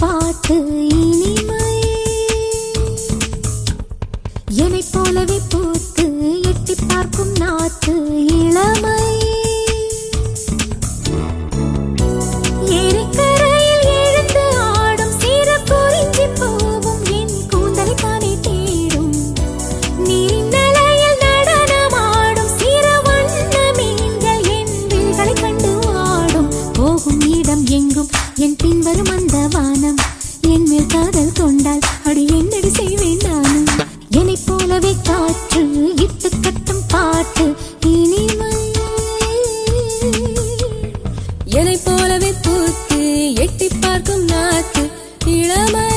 பாட்டு இனிமை. என்னை போலவே பூத்து எட்டி பார்க்கும் நாட்டு இளமை. எங்கும் என் பின்வரும் அந்த வானம். என் மேல் காதல் கொண்டால் அடி என்னடி செய்வேன் நானும் என்னைப் போலவே காற்று இளமை